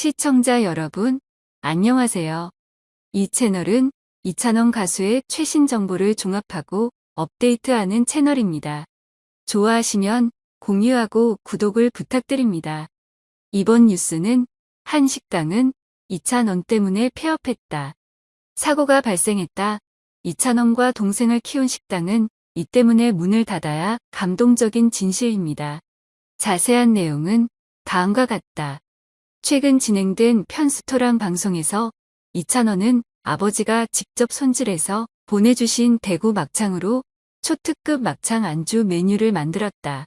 시청자 여러분, 안녕하세요. 이 채널은 이찬원 가수의 최신 정보를 종합하고 업데이트하는 채널입니다. 좋아하시면 공유하고 구독을 부탁드립니다. 이번 뉴스는 한 식당은 이찬원 때문에 폐업했다. 사고가 발생했다. 이찬원과 동생을 키운 식당은 이 때문에 문을 닫아야 감동적인 진실입니다. 자세한 내용은 다음과 같다. 최근 진행된 편스토랑 방송에서 이찬원은 아버지가 직접 손질해서 보내주신 대구 막창으로 초특급 막창 안주 메뉴를 만들었다.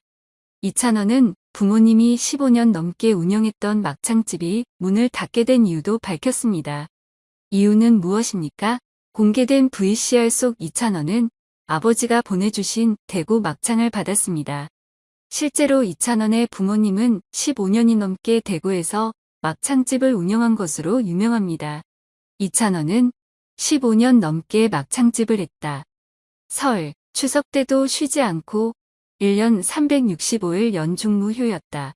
이찬원은 부모님이 15년 넘게 운영했던 막창집이 문을 닫게 된 이유도 밝혔습니다. 이유는 무엇입니까? 공개된 VCR 속 이찬원은 아버지가 보내주신 대구 막창을 받았습니다. 실제로 이찬원의 부모님은 15년이 넘게 대구에서 막창집을 운영한 것으로 유명합니다. 이찬원은 15년 넘게 막창집을 했다. 설, 추석 때도 쉬지 않고 1년 365일 연중무휴였다.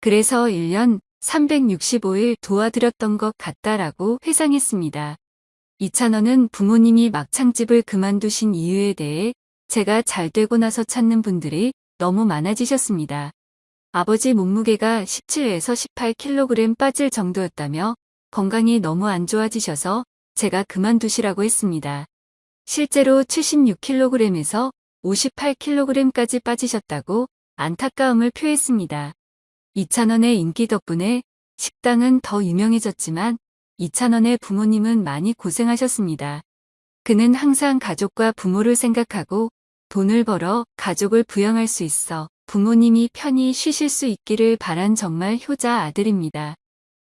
그래서 1년 365일 도와드렸던 것 같다라고 회상했습니다. 이찬원은 부모님이 막창집을 그만두신 이유에 대해 제가 잘 되고 나서 찾는 분들이 너무 많아지셨습니다. 아버지 몸무게가 17에서 18kg 빠질 정도였다며 건강이 너무 안 좋아지셔서 제가 그만두시라고 했습니다. 실제로 76kg에서 58kg까지 빠지셨다고 안타까움을 표했습니다. 이찬원의 인기 덕분에 식당은 더 유명해졌지만 이찬원의 부모님은 많이 고생하셨습니다. 그는 항상 가족과 부모를 생각하고 돈을 벌어 가족을 부양할 수 있어 부모님이 편히 쉬실 수 있기를 바란 정말 효자 아들입니다.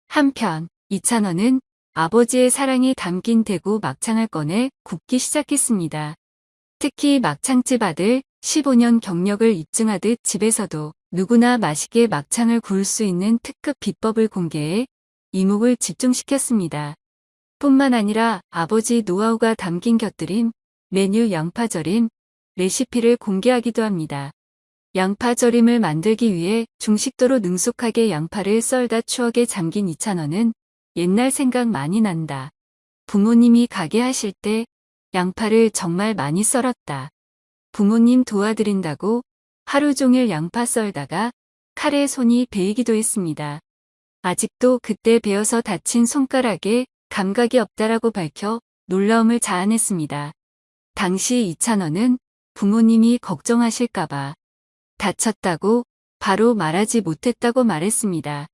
한편 이찬원은 아버지의 사랑이 담긴 대구 막창을 꺼내 굽기 시작했습니다. 특히 막창집 아들 15년 경력을 입증하듯 집에서도 누구나 맛있게 막창을 구울 수 있는 특급 비법을 공개해 이목을 집중시켰습니다. 뿐만 아니라 아버지 노하우가 담긴 곁들임, 메뉴 양파절임, 레시피를 공개하기도 합니다. 양파 절임을 만들기 위해 중식도로 능숙하게 양파를 썰다 추억에 잠긴 이찬원은 옛날 생각 많이 난다. 부모님이 가게 하실 때 양파를 정말 많이 썰었다. 부모님 도와드린다고 하루 종일 양파 썰다가 칼에 손이 베이기도 했습니다. 아직도 그때 베어서 다친 손가락에 감각이 없다라고 밝혀 놀라움을 자아냈습니다. 당시 이찬원은 부모님이 걱정하실까봐 다쳤다고 바로 말하지 못했다고 말했습니다.